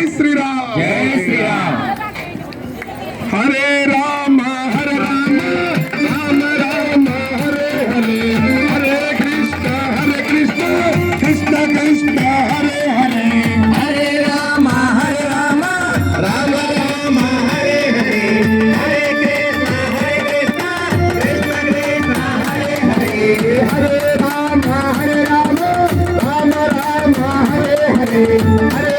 జై శ్రీరామ్. జై శ్రీరామ్. హరే రామ హరే రామ రామ రామ హరే హరే హరే కృష్ణ హరే కృష్ణ కృష్ణ కృష్ణ హరే హరే. హరే రామ హరే రామ రామ రామ హరే హరే హరే కృష్ణ హరే కృష్ణ కృష్ణ కృష్ణ హరే హరే. హరే రామ హరే రామ రామ రామ హరే హరే హరే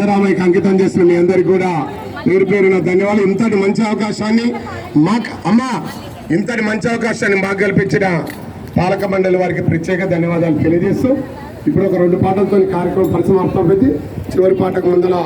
రామయ్యకు అంకితం చేసిన మీ అందరికి కూడా పేరు పేరున ధన్యవాదాలు. ఇంతటి మంచి అవకాశాన్ని మాకు అమ్మ ఇంతటి మంచి అవకాశాన్ని మాకు కల్పించిన పాలక మండలి వారికి ప్రత్యేక ధన్యవాదాలు తెలియజేస్తూ ఇప్పుడు ఒక రెండు పాటలతో కార్యక్రమం పరిసమాప్తం పెట్టి చివరి పాటకు ముందులో